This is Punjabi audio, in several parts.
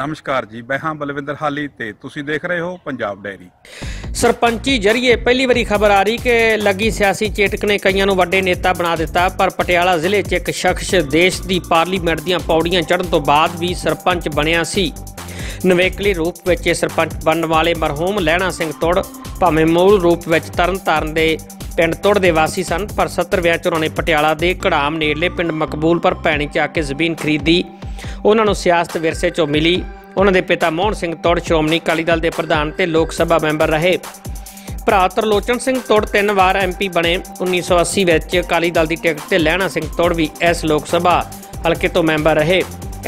ਨਮਸਕਾਰ ਜੀ, ਮੈਂ ਹਾਂ ਬਲਵਿੰਦਰ ਹਾਲੀ ਤੇ ਤੁਸੀਂ ਦੇਖ ਰਹੇ ਹੋ ਪੰਜਾਬ ਡੈਰੀ। ਸਰਪੰਚੀ ਜਰੀਏ ਪਹਿਲੀ ਵਾਰੀ ਖਬਰ ਆ ਰਹੀ ਕਿ ਲੱਗੀ ਸਿਆਸੀ ਚੇਟਕ ਨੇ ਕਈਆਂ ਨੂੰ ਵੱਡੇ ਨੇਤਾ ਬਣਾ ਦਿੱਤਾ, ਪਰ ਪਟਿਆਲਾ ਜ਼ਿਲ੍ਹੇ 'ਚ ਇੱਕ ਸ਼ਖਸ ਦੇਸ਼ ਦੀ ਪਾਰਲੀਮੈਂਟ ਦੀਆਂ ਪੌੜੀਆਂ ਚੜ੍ਹਨ ਤੋਂ ਬਾਅਦ ਵੀ ਸਰਪੰਚ ਬਣਿਆ ਸੀ। ਨਵੇਕਲੀ ਰੂਪ ਵਿੱਚ ਇਹ ਸਰਪੰਚ ਬਣਨ ਵਾਲੇ ਮਰਹੂਮ ਲਹਿਣਾ ਸਿੰਘ ਤੁੜ, ਭਾਵੇਂ ਮੂਲ ਰੂਪ ਵਿੱਚ ਤਰਨਤਾਰਨ ਦੇ ਪਿੰਡ ਤੁੜ ਦੇ ਵਾਸੀ ਸਨ, ਪਰ 70 ਵਿਆਹ 'ਚ ਉਹਨਾਂ ਨੇ ਪਟਿਆਲਾ ਦੇ ਘੜਾਮ ਨੇੜਲੇ ਪਿੰਡ ਮਕਬੂਲਪੁਰ ਭੈਣੀ 'ਚ ਆ ਕੇ ਜ਼ਮੀਨ ਖਰੀਦੀ। ਉਹਨਾਂ ਨੂੰ ਸਿਆਸਤ ਵਿਰਸੇ 'ਚੋਂ ਮਿਲੀ। ਉਹਨਾਂ ਦੇ ਪਿਤਾ ਮੋਹਨ ਸਿੰਘ ਤੋੜ ਸ਼੍ਰੋਮਣੀ ਅਕਾਲੀ ਦਲ ਦੇ ਪ੍ਰਧਾਨ ਤੇ ਲੋਕ ਸਭਾ ਮੈਂਬਰ ਰਹੇ। ਭਰਾ ਤਰਲੋਚਨ ਸਿੰਘ ਤੋੜ ਤਿੰਨ ਵਾਰ ਐਮਪੀ ਬਣੇ। 1980 ਵਿੱਚ ਅਕਾਲੀ ਦਲ ਦੀ ਟਿਕਟ ਤੇ ਲਹਿਣਾ ਸਿੰਘ ਤੋੜ ਵੀ ਇਸ ਲੋਕ ਸਭਾ ਹਲਕੇ ਤੋਂ ਮੈਂਬਰ ਰਹੇ।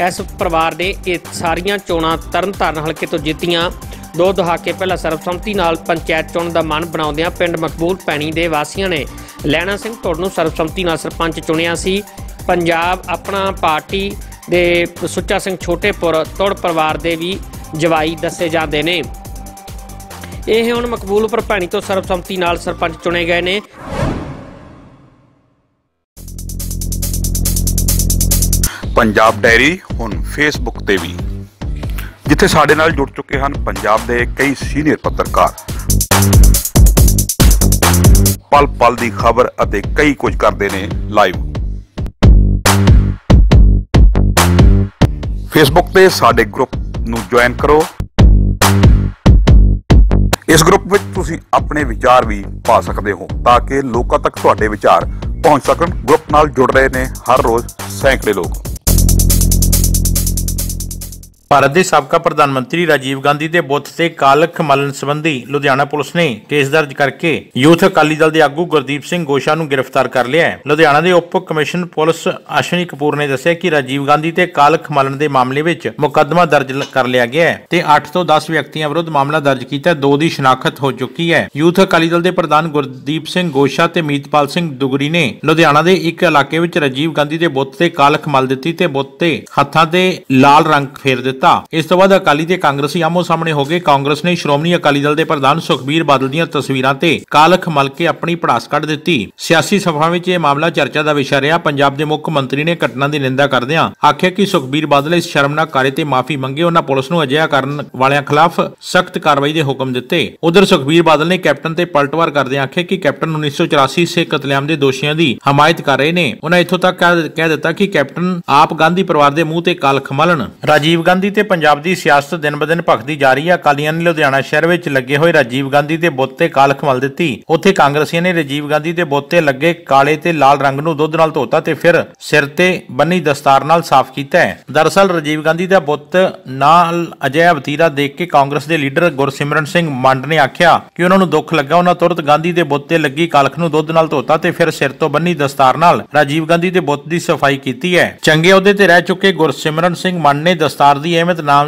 ਇਸ ਪਰਿਵਾਰ ਨੇ ਇਹ ਸਾਰੀਆਂ ਚੋਣਾਂ ਤਰਨਤਾਰਨ ਹਲਕੇ ਤੋਂ ਜਿੱਤੀਆਂ। ਦੋ ਦਹਾਕੇ ਪਹਿਲਾਂ ਸਰਬਸੰਮਤੀ ਨਾਲ ਪੰਚਾਇਤ ਚੋਣ ਦਾ ਮਨ ਬਣਾਉਂਦਿਆਂ ਪਿੰਡ ਮਕਬੂਲ ਪੈਣੀ ਦੇ ਵਾਸੀਆਂ ਨੇ ਲਹਿਣਾ ਸਿੰਘ ਤੋੜ ਨੂੰ ਸਰਬਸੰਮਤੀ ਨਾਲ ਸਰਪੰਚ ਚੁਣਿਆ ਸੀ। ਪੰਜਾਬ ਆਪਣਾ ਪਾਰਟੀ ਦੇ ਸੁੱਚਾ ਸਿੰਘ ਛੋਟੇਪੁਰ ਤੋੜ ਪਰਿਵਾਰ ਦੇ ਵੀ ਜਵਾਈ ਦੱਸੇ ਜਾਂਦੇ ਨੇ। ਇਹ ਹੁਣ ਮਕਬੂਲਪੁਰ ਭੈਣੀ ਤੋਂ ਸਰਬਸੰਮਤੀ ਨਾਲ ਸਰਪੰਚ ਚੁਣੇ ਗਏ ਨੇ। ਪੰਜਾਬ ਡੈਰੀ ਹੁਣ ਫੇਸਬੁੱਕ ਤੇ ਵੀ। ਜਿੱਥੇ ਸਾਡੇ ਨਾਲ ਜੁੜ ਚੁੱਕੇ ਹਨ ਪੰਜਾਬ ਦੇ ਕਈ ਸੀਨੀਅਰ ਪੱਤਰਕਾਰ। ਪਲ ਪਲ ਦੀ ਖਬਰ ਅਤੇ ਕਈ ਕੁਝ ਕਰਦੇ ਨੇ ਲਾਈਵ ਫੇਸਬੁੱਕ ਤੇ ਸਾਡੇ ਗਰੁੱਪ ਨੂੰ ਜੁਆਇਨ ਕਰੋ। ਇਸ ਗਰੁੱਪ ਵਿੱਚ ਤੁਸੀਂ ਆਪਣੇ ਵਿਚਾਰ ਵੀ ਪਾ ਸਕਦੇ ਹੋ ਤਾਂ ਕਿ ਲੋਕਾਂ ਤੱਕ ਤੁਹਾਡੇ ਵਿਚਾਰ ਪਹੁੰਚ ਸਕਣ। ਗਰੁੱਪ ਨਾਲ ਜੁੜ ਰਹੇ ਨੇ ਹਰ ਰੋਜ਼ ਸੈਂਕੜੇ ਲੋਕ। ਭਾਰਤ ਦੇ ਸਾਬਕਾ ਪ੍ਰਧਾਨ ਮੰਤਰੀ ਰਾਜੀਵ ਗਾਂਧੀ ਦੇ ਬੁੱਤ ਤੇ ਕਾਲਖ ਮਲਣ ਸੰਬੰਧੀ ਲੁਧਿਆਣਾ ਪੁਲਿਸ ਨੇ ਕੇਸ ਦਰਜ ਕਰਕੇ ਯੂਥ ਅਕਾਲੀ ਦਲ ਦੇ ਆਗੂ ਗੁਰਦੀਪ ਸਿੰਘ ਗੋਸ਼ਾ ਨੂੰ ਗ੍ਰਿਫਤਾਰ ਕਰ ਲਿਆ ਹੈ। ਲੁਧਿਆਣਾ ਦੇ ਉਪ ਕਮਿਸ਼ਨ ਪੁਲਿਸ ਅਸ਼ਵਨੀ ਕਪੂਰ ਨੇ ਦੱਸਿਆ ਕਿ ਰਾਜੀਵ ਗਾਂਧੀ ਤੇ ਕਾਲਖ ਮਲਣ ਦੇ ਮਾਮਲੇ ਵਿੱਚ ਮੁਕੱਦਮਾ ਦਰਜ ਕਰ ਲਿਆ ਗਿਆ ਹੈ ਤੇ 8 ਤੋਂ 10 ਵਿਅਕਤੀਆਂ ਵਿਰੁੱਧ ਮਾਮਲਾ ਦਰਜ ਕੀਤਾ ਦੋ ਦੀ ਸ਼ਨਾਖਤ ਹੋ ਚੁੱਕੀ ਹੈ। ਯੂਥ ਅਕਾਲੀ ਦਲ ਦੇ ਪ੍ਰਧਾਨ ਗੁਰਦੀਪ ਸਿੰਘ ਗੋਸ਼ਾ ਤੇ ਮੀਤਪਾਲ ਸਿੰਘ ਦੁਗਰੀ ਨੇ ਲੁਧਿਆਣਾ ਦੇ ਇੱਕ ਇਲਾਕੇ ਵਿੱਚ ਰਾਜੀਵ ਗਾਂਧੀ ਦੇ ਬੁੱਤ ਤੇ ਕਾਲਖ ਮਲ ਦਿੱਤੀ ਤੇ ਬੁੱਤ ਤੇ ਹੱਥਾਂ ਤੇ ਲਾਲ ਰੰਗ ਫੇਰ ਦਿੱਤਾ। ਇਸ ਤੋਂ ਬਾਅਦ ਅਕਾਲੀ ਤੇ ਕਾਂਗਰਸੀ ਆਮੋ ਸਾਹਮਣੇ ਹੋ ਗਏ। ਕਾਂਗਰਸ ਨੇ ਸ਼੍ਰੋਮਣੀ ਅਕਾਲੀ ਦਲ ਦੇ ਪ੍ਰਧਾਨ ਸੁਖਬੀਰ ਬਾਦਲ ਦੀਆਂ ਤਸਵੀਰਾਂ ਤੇ ਕਾਲਖ ਮਲ ਕੇ ਆਪਣੀ ਪੜਾਸ ਕੱਢ ਦਿੱਤੀ। ਸਿਆਸੀ ਸਭਾ ਵਿੱਚ ਇਹ ਮਾਮਲਾ ਚਰਚਾ ਦਾ ਵਿਸ਼ਾ ਰਿਹਾ। ਪੰਜਾਬ ਦੇ ਮੁੱਖ ਮੰਤਰੀ ਨੇ ਘਟਨਾ ਦੀ ਨਿੰਦਾ ਕਰਦਿਆਂ ਆਖਿਆ ਕਿ ਸੁਖਬੀਰ ਬਾਦਲ ਇਸ ਸ਼ਰਮਨਾਕ ਕਾਰੇ ਤੇ ਮਾਫੀ ਮੰਗੇ। ਉਹਨਾਂ ਪੁਲਿਸ ਨੂੰ ਅਜਿਹਾ ਕਰਨ ਵਾਲਿਆਂ ਖਿਲਾਫ ਸਖਤ ਕਾਰਵਾਈ ਦੇ ਹੁਕਮ ਦਿੱਤੇ। ਉਧਰ ਸੁਖਬੀਰ ਬਾਦਲ ਨੇ ਕੈਪਟਨ ਤੇ ਪਲਟਵਾਰ ਕਰਦਿਆਂ ਆਖਿਆ ਕਿ ਕੈਪਟਨ 1984 ਸੇ ਕਤਲੇਆਮ ਦੇ ਦੋਸ਼ੀਆਂ ਦੀ ਹਮਾਇਤ ਕਰ ਰਹੇ ਨੇ। ਉਹਨਾਂ ਇੱਥੋਂ ਤੱਕ ਕਹਿ ਦਿੱਤਾ ਕਿ ਕੈਪਟਨ ਆਪ ਗਾਂਧੀ ਪਰਿਵਾਰ ਦੇ ਮੂੰਹ ਤੇ ਕਾਲਖ ਮਲਣ। ਰਾਜੀਵ ਗਾਂਧੀ ਤੇ ਪੰਜਾਬ ਦੀ ਸਿਆਸਤ ਦਿਨ-ਬਦਿਨ ਭਖਦੀ ਜਾ ਰਹੀ ਹੈ। ਅਕਾਲੀਆਂ ਨੇ ਲੁਧਿਆਣਾ ਸ਼ਹਿਰ ਵਿੱਚ ਲੱਗੇ ਹੋਏ ਰਾਜੀਵ ਗਾਂਧੀ ਦੇ ਬੁੱਤ ਤੇ ਕਾਲਖ ਮਲ ਦਿੱਤੀ। ਉੱਥੇ ਕਾਂਗਰਸੀਆਂ ਨੇ ਰਾਜੀਵ ਗਾਂਧੀ ਦੇ ਬੁੱਤ ਤੇ ਲੱਗੇ ਕਾਲੇ ਤੇ ਲਾਲ ਰੰਗ ਨੂੰ ਦੁੱਧ ਨਾਲ ਧੋਤਾ ਤੇ ਫਿਰ ਸਿਰ ਤੇ ਬੰਨੀ ਦਸਤਾਰ ਨਾਲ ਸਾਫ਼ ਕੀਤਾ ਹੈ। ਦਰਅਸਲ ਰਾਜੀਵ ਗਾਂਧੀ ਦਾ ਬੁੱਤ ਨਾਲ ਅਜਿਹਾ ਵਤੀਰਾ ਦੇਖ ਕੇ ਕਾਂਗਰਸ ਦੇ ਲੀਡਰ ਗੁਰਸਿਮਰਨ ਸਿੰਘ ਮੰਡ ਨੇ ਆਖਿਆ ਕਿ ਉਹਨਾਂ ਨੂੰ ਦੁੱਖ ਲੱਗਾ। ਉਹਨਾਂ ਤੁਰਤ ਗਾਂਧੀ ਦੇ ਬੁੱਤ ਤੇ ਲੱਗੀ ਕਾਲਖ ਨੂੰ ਦੁੱਧ ਨਾਲ ਧੋਤਾ ਤੇ ਫਿਰ ਸਿਰ ਤੋਂ ਬੰਨੀ ਦਸਤਾਰ ਨਾਲ ਰਾਜੀਵ ਗਾਂਧੀ ਦੇ ਬੁੱਤ ਦੀ ਸਫ਼ਾਈ ਕੀਤੀ ਹੈ। ਚੰਗੇ ਅਹੁਦੇ ਤੇ ਰਹਿ ਚੁੱਕੇ ਗੁਰਸਿਮਰਨ ਸਿੰਘ ਮੰਡ ਨੇ ਦਸਤਾਰ ਦੀ ਅਹਿਮੀਅਤ ਨਾ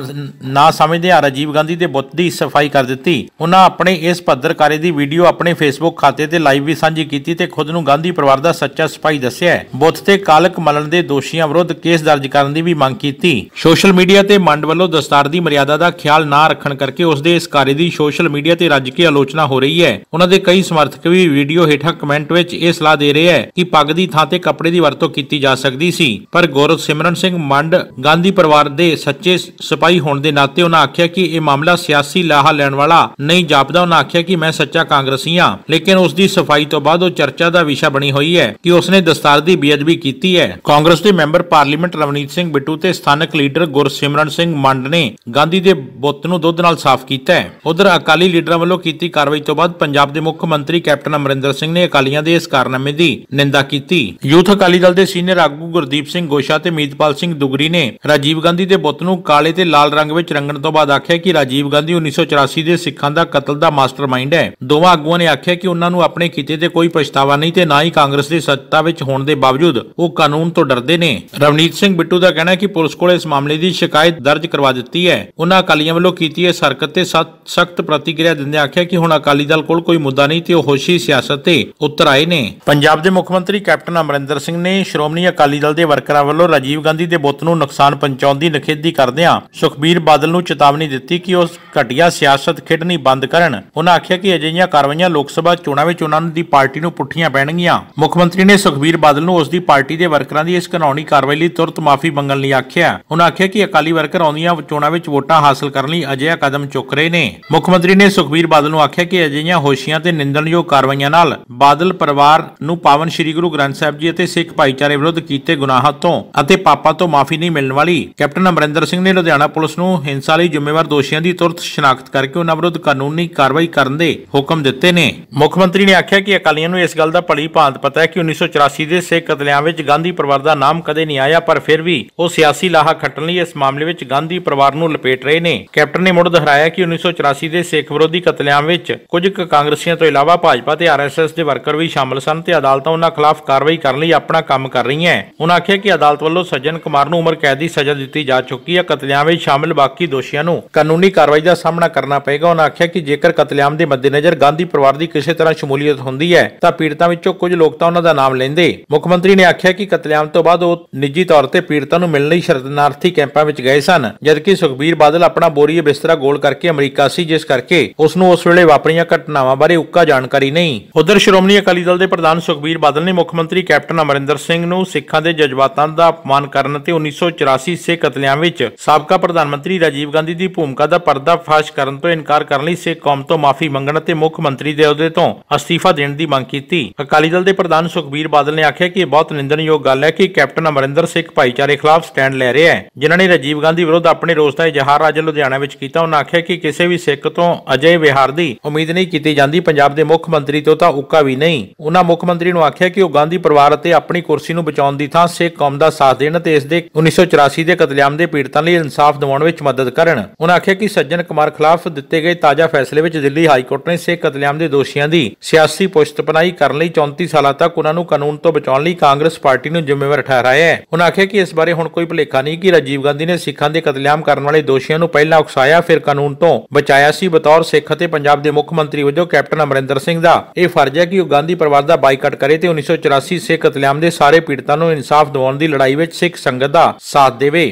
ਨਾ ਸਮਝਦੇ ਰਾਜੀਵ ਗਾਂਧੀ ਦੇ ਬੁੱਤ ਦੀ ਸਫ਼ਾਈ ਕਰ ਦਿੱਤੀ। ਉਹਨਾਂ ਆਪਣੇ ਇਸ ਪੱਧਰਕਾਰੀ ਦੀ ਵੀਡੀਓ ਆਪਣੇ ਫੇਸਬੁੱਕ ਖਾਤੇ ਤੇ ਲਾਈਵ ਵੀ ਸਾਂਝੀ ਕੀਤੀ ਤੇ ਖੁਦ ਨੂੰ ਗਾਂਧੀ ਪਰਿਵਾਰ ਦਾ ਸੱਚਾ ਸਿਪਾਹੀ ਦੱਸਿਆ ਬੁੱਤ ਤੇ ਕਾਲਕ ਮਲਣ ਦੇ ਦੋਸ਼ੀਆਂ ਵਿਰੁੱਧ ਕੇਸ ਦਰਜ ਕਰਨ ਦੀ ਵੀ ਮੰਗ ਕੀਤੀ। ਸੋਸ਼ਲ ਮੀਡੀਆ ਤੇ ਮੰਡ ਵੱਲੋਂ ਦਸਤਾਰ ਦੀ ਮਰਿਆਦਾ ਦਾ ਖਿਆਲ ਨਾ ਰੱਖਣ ਕਰਕੇ ਉਸ ਦੇ ਇਸ ਕਾਰੇ ਦੀ ਸੋਸ਼ਲ ਮੀਡੀਆ ਤੇ ਰੱਜ ਕੇ ਆਲੋਚਨਾ ਹੋ ਰਹੀ ਹੈ। ਉਹਨਾਂ ਦੇ ਕਈ ਸਮਰਥਕ ਵੀ ਵੀਡੀਓ ਹੇਠਾਂ ਕਮੈਂਟ ਵਿੱਚ ਇਹ ਸਲਾਹ ਦੇ ਰਹੇ ਹੈ ਕਿ ਪੱਗ ਦੀ ਥਾਂ ਤੇ ਕੱਪੜੇ ਦੀ ਵਰਤੋਂ ਕੀਤੀ ਜਾ ਸਕਦੀ ਸੀ। ਪਰ ਗੁਰਸਿਮਰਨ ਸਿੰਘ ਮੰਡ ਗਾਂਧੀ ਪਰਿਵਾਰ ਦੇ ਸੱਚੇ ਸਿਪਾਹੀ ਹੋਣ ਦੇ ਨਾਤੇ ਉਹਨਾਂ ਆਖਿਆ ਕਿ ਇਹ ਮਾਮਲਾ ਸਿਆਸੀ ਲਾਹਾ ਲੈਣ ਵਾਲਾ ਨਹੀਂ ਜਾਪਦਾ। ਉਹਨਾਂ ਆਖਿਆ ਕਿ ਮੈਂ ਸੱਚਾ ਕਾਂਗਰਸੀ ਹਾਂ, ਲੇਕਿਨ ਉਸ ਦੀ ਸਫ਼ਾਈ ਤੋਂ ਬਾਅਦ ਉਹ ਚਰਚਾ ਦਾ ਵਿਸ਼ਾ ਬਣੀ ਹੋਈ ਹੈ ਕਿ ਉਸਨੇ ਦਸਤਾਰ ਦੀ ਬੇਅਦਬੀ ਕੀਤੀ ਹੈ। ਕਾਂਗਰਸ ਦੇ ਮੈਂਬਰ ਪਾਰਲੀਮੈਂਟ ਰਵਨੀਤ ਸਿੰਘ ਬਿੱਟੂ ਤੇ ਸਥਾਨਕ ਲੀਡਰ ਗੁਰਸਿਮਰਨ ਸਿੰਘ ਮੰਡ ਨੇ ਗਾਂਧੀ ਦੇ ਬੁੱਤ ਨੂੰ ਦੁੱਧ ਨਾਲ ਸਾਫ਼ ਕੀਤਾ ਹੈ। ਉਧਰ ਅਕਾਲੀ ਲੀਡਰਾਂ ਵੱਲੋਂ ਕੀਤੀ ਕਾਰਵਾਈ ਤੋਂ ਬਾਅਦ ਪੰਜਾਬ ਦੇ ਮੁੱਖ ਮੰਤਰੀ ਕੈਪਟਨ ਅਮਰਿੰਦਰ ਸਿੰਘ ਨੇ ਅਕਾਲੀਆਂ ਦੇ ਇਸ ਕਾਰਨਾਮੇ ਦੀ ਨਿੰਦਾ ਕੀਤੀ। ਯੂਥ ਅਕਾਲੀ ਦਲ ਦੇ ਸੀਨੀਅਰ ਆਗੂ ਗੁਰਦੀਪ ਸਿੰਘ ਗੋਸ਼ਾ ਤੇ ਮੀਤਪਾਲ ਸਿੰਘ ਦੁਗਰੀ ਨੇ ਰਾਜੀਵ ਗਾਂਧੀ ਦੇ ਬੁੱਤ ਨੂੰ ਕਾਲੇ ਤੇ ਲਾਲ ਰੰਗ ਵਿੱਚ ਰੰਗਣ ਤੋਂ ਬਾਅਦ ਆਖਿਆ ਕਿ ਰਾਜੀਵ ਗਾਂਧੀ 1984 ਦੇ ਸਿੱਖਾਂ ਦਾ ਕਤਲ ਦਾ ਮਾਸਟਰਮਾਈਂਡ ਹੈ। ਦੋਵਾਂ ਆਗੂਆਂ ਨੇ ਆਖਿਆ ਕਿ ਉਹਨਾਂ ਨੂੰ ਆਪਣੇ ਕੀਤੇ ਤੇ ਕੋਈ ਪਛਤਾਵਾ ਨਹੀਂ ਤੇ ਨਾ ਹੀ ਕਾਂਗਰਸ ਦੀ ਸੱਤਾ ਵਿੱਚ ਹੋਣ ਦੇ ਬਾਵਜੂਦ ਉਹ ਕਾਨੂੰਨ ਤੋਂ ਡਰਦੇ ਨੇ। ਰਵਨੀਤ ਸਿੰਘ ਬਿੱਟੂ ਦਾ ਕਹਿਣਾ ਹੈ ਕਿ ਪੁਲਿਸ ਕੋਲ ਇਸ ਮਾਮਲੇ ਦੀ ਸ਼ਿਕਾਇਤ ਦਰਜ ਕਰਵਾ ਦਿੱਤੀ ਹੈ। ਉਹਨਾਂ ਅਕਾਲੀਆਂ ਵੱਲੋਂ ਕੀਤੀ ਇਸ ਹਰਕਤ ਤੇ ਸਖਤ ਪ੍ਰਤੀਕਿਰਿਆ ਦਿੰਦੇ ਆਖਿਆ ਕਿ ਹੁਣ ਅਕਾਲੀ ਦਲ ਕੋਲ ਕੋਈ ਮੁੱਦਾ ਨਹੀਂ ਤੇ ਉਹ ਹੋਸ਼ੀ ਸਿਆਸਤ ਤੇ ਉਤਰ ਆਏ ਨੇ। ਪੰਜਾਬ ਦੇ ਮੁੱਖ ਮੰਤਰੀ ਕੈਪਟਨ ਅਮਰਿੰਦਰ ਸਿੰਘ ਨੇ ਸ਼੍ਰੋਮਣੀ ਅਕਾਲੀ ਦਲ ਦੇ ਵਰਕਰਾਂ ਵੱਲੋਂ ਰਾਜੀਵ ਗਾਂਧੀ ਦੇ ਬੁੱਤ ਨੂੰ ਨੁਕਸਾਨ ਪਹੁੰਚਾਉਣ ਦੀ ਨਿਖੇਧੀ ਕਰਦੇ ਕਰਦਿਆਂ ਸੁਖਬੀਰ ਬਾਦਲ ਨੂੰ ਚੇਤਾਵਨੀ ਦਿੱਤੀ ਕਿ ਉਹ ਘਟੀਆ ਸਿਆਸਤ ਖੇਡਣੀ ਬੰਦ ਕਰਨ। ਉਹਨਾਂ ਆਖਿਆ ਕਿ ਅਜਿਹੀਆਂ ਕਾਰਵਾਈਆਂ ਲੋਕ ਸਭਾ ਚੋਣਾਂ ਵਿੱਚ ਉਹਨਾਂ ਦੀ ਪਾਰਟੀ ਨੂੰ ਪੁੱਠੀਆਂ ਪੈਣਗੀਆਂ। ਮੁੱਖ ਮੰਤਰੀ ਨੇ ਸੁਖਬੀਰ ਬਾਦਲ ਨੂੰ ਉਸ ਦੀ ਪਾਰਟੀ ਦੇ ਵਰਕਰਾਂ ਦੀ ਇਸ ਘਿਨਾਉਣੀ ਕਾਰਵਾਈ ਲਈ ਤੁਰਤ ਮਾਫੀ ਮੰਗਣ ਲਈ ਆਖਿਆ। ਉਹਨਾਂ ਆਖਿਆ ਕਿ ਅਕਾਲੀ ਵਰਕਰ ਆਉਂਦੀਆਂ ਚੋਣਾਂ ਵਿੱਚ ਵੋਟਾਂ ਹਾਸਲ ਕਰਨ ਲਈ ਅਜਿਹਾ ਕਦਮ ਚੁੱਕ ਰਹੇ ਨੇ। ਮੁੱਖ ਮੰਤਰੀ ਨੇ ਸੁਖਬੀਰ ਬਾਦਲ ਨੂੰ ਆਖਿਆ ਕਿ ਅਜਿਹੀਆਂ ਹੋਸ਼ੀਆਂ ਤੇ ਨਿੰਦਣਯੋਗ ਕਾਰਵਾਈਆਂ ਨਾਲ ਬਾਦਲ ਪਰਿਵਾਰ ਨੂੰ ਪਾਵਨ ਸ੍ਰੀ ਗੁਰੂ ਗ੍ਰੰਥ ਸਾਹਿਬ ਜੀ ਅਤੇ ਸਿੱਖ ਭਾਈਚਾਰੇ ਵਿਰੁੱਧ ਕੀਤੇ ਗੁਨਾਹਾਂ ਤੋਂ ਅਤੇ ਪਾਪਾਂ ਤੋਂ ਮਾਫੀ ਨਹੀਂ ਮਿਲਣ ਵਾਲੀ ਕੈਪਟਨ ਅਮਰਿੰਦਰ ਸਿੰਘ ਨੇ ਲੁਧਿਆਣਾ ਪੁਲਿਸ ਨੂੰ ਹਿੰਸਾ ਲਈ ਜ਼ਿੰਮੇਵਾਰ ਦੋਸ਼ੀਆਂ ਦੀ ਤੁਰਤ ਸ਼ਨਾਖਤ ਕਰਕੇ ਉਹਨਾਂ ਵਿਰੁੱਧ ਕਾਨੂੰਨੀ ਕਾਰਵਾਈ ਕਰਨ ਦੇ ਹੁਕਮ ਦਿੱਤੇ ਨੇ। ਮੁੱਖ ਮੰਤਰੀ ਨੇ ਆਖਿਆ ਕਿ ਅਕਾਲੀਆਂ ਨੂੰ ਇਸ ਗੱਲ ਦਾ ਭਲੀ ਭਾਂਤ ਪਤਾ ਹੈ ਕਿ 1984 ਦੇ ਸਿੱਖ ਕਤਲੇਆਮ ਵਿੱਚ ਗਾਂਧੀ ਪਰਿਵਾਰ ਦਾ ਨਾਮ ਕਦੇ ਨਹੀਂ ਆਇਆ, ਪਰ ਫਿਰ ਵੀ ਉਹ ਸਿਆਸੀ ਲਾਹਾ ਖੱਟਣ ਲਈ ਇਸ ਮਾਮਲੇ ਵਿੱਚ ਗਾਂਧੀ ਪਰਿਵਾਰ ਨੂੰ ਲਪੇਟ ਰਹੇ ਨੇ। ਕੈਪਟਨ ਨੇ ਮੁੜ ਦੁਹਰਾਇਆ ਕਿ 1984 ਦੇ ਸਿੱਖ ਵਿਰੋਧੀ ਕਤਲੇਆਮ ਵਿੱਚ ਕੁਝ ਕੁ ਕਾਂਗਰਸੀਆਂ ਤੋਂ ਇਲਾਵਾ ਭਾਜਪਾ ਤੇ ਆਰਐਸਐਸ ਦੇ ਵਰਕਰ ਵੀ ਸ਼ਾਮਲ ਸਨ ਤੇ ਅਦਾਲਤਾਂ ਉਹਨਾਂ ਖਿਲਾਫ ਕਾਰਵਾਈ ਕਰਨ ਲਈ ਆਪਣਾ ਕੰਮ ਕਰ ਰਹੀਆਂ। ਹੈ ਉਹਨਾਂ ਆਖਿਆ ਕਿ ਅਦਾਲਤ ਵੱਲੋਂ ਸੱਜਣ ਕੁਮਾਰ ਨੂੰ ਉਮਰ ਕੈਦ ਦੀ ਸਜ਼ਾ ਦਿੱਤੀ ਜਾ ਚੁੱਕੀ ਹੈ। ਕਤਲੇਆਮ ਵਿੱਚ ਸ਼ਾਮਲ ਬਾਕੀ ਦੋਸ਼ੀਆਂ ਨੂੰ ਕਾਨੂੰਨੀ ਕਾਰਵਾਈ ਦਾ ਸਾਹਮਣਾ ਕਰਨਾ ਪਏਗਾ। ਉਹਨਾਂ ਆਖਿਆ ਕਿ ਜੇਕਰ ਕਤਲੇਆਮ ਦੇ ਮੱਦੇਨਜ਼ਰ ਗਾਂਧੀ ਪਰਿਵਾਰ ਦੀ ਕਿਸੇ ਤਰ੍ਹਾਂ ਸ਼ਮੂਲੀਅਤ ਹੁੰਦੀ ਹੈ, ਤਾਂ ਪੀੜਤਾਂ ਵਿੱਚੋਂ ਕੁਝ ਲੋਕ ਤਾਂ ਉਹਨਾਂ ਦਾ ਨਾਮ ਲੈਂਦੇ। ਮੁੱਖ ਮੰਤਰੀ ਨੇ ਆਖਿਆ ਕਿ ਕਤਲੇਆਮ ਤੋਂ ਬਾਅਦ ਉਹ ਨਿੱਜੀ ਤੌਰ ਤੇ ਪੀੜਤਾਂ ਨੂੰ ਮਿਲਣ ਲਈ ਸ਼ਰਧਾਰਥੀ ਕੈਂਪਾਂ ਵਿੱਚ ਗਏ ਸਨ, ਜਦਕਿ ਸੁਖਬੀਰ ਬਾਦਲ ਆਪਣਾ ਬੋਰੀਏ ਬਿਸਤਰਾ ਗੋਲ ਕਰਕੇ ਅਮਰੀਕਾ ਸੀ, ਜਿਸ ਕਰਕੇ ਉਸ ਨੂੰ ਉਸ ਵੇਲੇ ਵਾਪਰੀਆਂ ਘਟਨਾਵਾਂ ਬਾਰੇ ਉੱਕਾ ਜਾਣਕਾਰੀ ਨਹੀਂ। ਉਧਰ ਸ਼੍ਰੋਮਣੀ ਅਕਾਲੀ ਦਲ ਦੇ ਪ੍ਰਧਾਨ ਸੁਖਬੀਰ ਬਾਦਲ ਨੇ ਮੁੱਖ ਮੰਤਰੀ ਕੈਪਟਨ ਅਮਰਿੰਦਰ ਸਿੰਘ ਨੂੰ ਸਿੱਖਾਂ ਦੇ ਜਜ਼ਬਾਤਾਂ ਦਾ ਅਪਮਾਨ ਕਰਨ ਤੇ 1984 ਸਿੱਖ ਕਤਲੇਆਮ ਵਿੱਚ ਸਾਬਕਾ ਪ੍ਰਧਾਨ ਮੰਤਰੀ ਰਾਜੀਵ ਗਾਂਧੀ ਦੀ ਭੂਮਿਕਾ ਦਾ ਪਰਦਾਫਾਸ਼ ਕਰਨ ਤੋਂ ਇਨਕਾਰ ਕਰਨ ਲਈ ਸਿੱਖ ਕੌਮ ਤੋਂ ਮਾਫੀ ਮੰਗਣ ਅਤੇ ਮੁੱਖ ਮੰਤਰੀ ਦੇ ਅਹੁਦੇ ਤੋਂ ਅਸਤੀਫਾ ਦੇਣ ਦੀ ਮੰਗ ਕੀਤੀ। ਅਕਾਲੀ ਦਲ ਦੇ ਪ੍ਰਧਾਨ ਸੁਖਬੀਰ ਬਾਦਲ ਨੇ ਆਖਿਆ ਕਿ ਇਹ ਬਹੁਤ ਨਿੰਦਣਯੋਗ ਗੱਲ ਹੈ ਕਿ ਕੈਪਟਨ ਅਮਰਿੰਦਰ ਸਿੱਖ ਭਾਈਚਾਰੇ ਖਿਲਾਫ ਸਟੈਂਡ ਲੈ ਰਿਹਾ ਹੈ। ਜਿਨ੍ਹਾਂ ਨੇ ਰਾਜੀਵ ਗਾਂਧੀ ਵਿਰੁੱਧ ਆਪਣੇ ਰੋਸ ਦਾ ਇਜ਼ਹਾਰ ਅੱਜ ਲੁਧਿਆਣਾ ਵਿੱਚ ਕੀਤਾ। ਉਹਨਾਂ ਆਖਿਆ ਕਿ ਕਿਸੇ ਵੀ ਸਿੱਖ ਤੋਂ ਅਜਿਹੇ ਵਿਹਾਰ ਦੀ ਉਮੀਦ ਨਹੀਂ ਕੀਤੀ ਜਾਂਦੀ। ਪੰਜਾਬ ਦੇ ਮੁੱਖ ਮੰਤਰੀ ਤੋਂ ਤਾਂ ਉੱਕਾ ਵੀ ਨਹੀਂ। ਉਹਨਾਂ ਮੁੱਖ ਮੰਤਰੀ ਨੂੰ ਆਖਿਆ ਕਿ ਉਹ ਗਾਂਧੀ ਪਰਿਵਾਰ ਅਤੇ ਆਪਣੀ ਕੁਰਸੀ ਨੂੰ ਬਚਾਉਣ ਦੀ ਥਾਂ ਸਿੱਖ ਕੌਮ ਦਾ ਸਾਥ ਦੇਣ ਅਤੇ ਇਸ ਦੇ 1984 ਦੇ ਕਤਲੇਆਮ ਦੇ ਪੀੜਤਾਂ ਲਈ ਇਨਸਾਫ ਦਿਵਾਉਣ ਵਿੱਚ ਮਦਦ ਕਰਨ। ਉਹਨਾਂ ਆਖਿਆ ਕਿ ਸੱਜਣ ਕੁਮਾਰ ਖਿਲਾਫ ਦਿੱਤੇ ਗਏ ਤਾਜ਼ਾ ਫੈਸਲੇ ਵਿੱਚ ਦਿੱਲੀ ਹਾਈ ਕੋਰਟ ਨੇ ਸਿੱਖ ਕਤਲੇਆਮ ਦੇ ਦੋਸ਼ੀਆਂ ਦੀ ਸਿਆਸੀ ਪੁਸ਼ਤਪਨਾਹੀ ਕਰਨ ਲਈ 34 ਸਾਲਾਂ ਤੱਕ ਉਹਨਾਂ ਨੂੰ ਕਾਨੂੰਨ ਤੋਂ ਬਚਾਉਣ ਲਈ ਕਾਂਗਰਸ ਪਾਰਟੀ ਨੂੰ ਜ਼ਿੰਮੇਵਾਰ ਠਹਿਰਾਇਆ ਹੈ। ਉਹਨਾਂ ਆਖਿਆ ਕਿ ਇਸ ਬਾਰੇ ਹੁਣ ਕੋਈ ਭੁਲੇਖਾ ਨਹੀਂ ਕਿ ਰਾਜੀਵ ਗਾਂਧੀ ਨੇ ਸਿੱਖਾਂ ਦੇ ਕਤਲੇਆਮ ਕਰਨ ਵਾਲੇ ਦੋਸ਼ੀਆਂ ਨੂੰ ਪਹਿਲਾਂ ਉਕਸਾਇਆ, ਫਿਰ ਕਾਨੂੰਨ ਤੋਂ ਬਚਾਇਆ ਸੀ। ਬਤੌਰ ਸਿੱਖ ਅਤੇ ਪੰਜਾਬ ਦੇ ਮੁੱਖ ਮੰਤਰੀ ਵਜੋਂ ਕੈਪਟਨ ਅਮਰਿੰਦਰ ਸਿੰਘ ਦਾ ਇਹ ਫਰਜ਼ ਹੈ ਕਿ ਉਹ ਗਾਂਧੀ ਪਰਿਵਾਰ ਦਾ ਬਾਈਕਾਟ ਕਰੇ ਤੇ 1984 ਸਿੱਖ ਕਤਲੇਆਮ ਦੇ ਸਾਰੇ ਪੀੜਤਾਂ ਨੂੰ ਇਨਸਾਫ ਦਿਵਾਉਣ ਦੀ ਲੜਾਈ ਵਿੱਚ ਸਿੱਖ ਸੰਗਤ ਦਾ ਸਾਥ ਦੇਵੇ।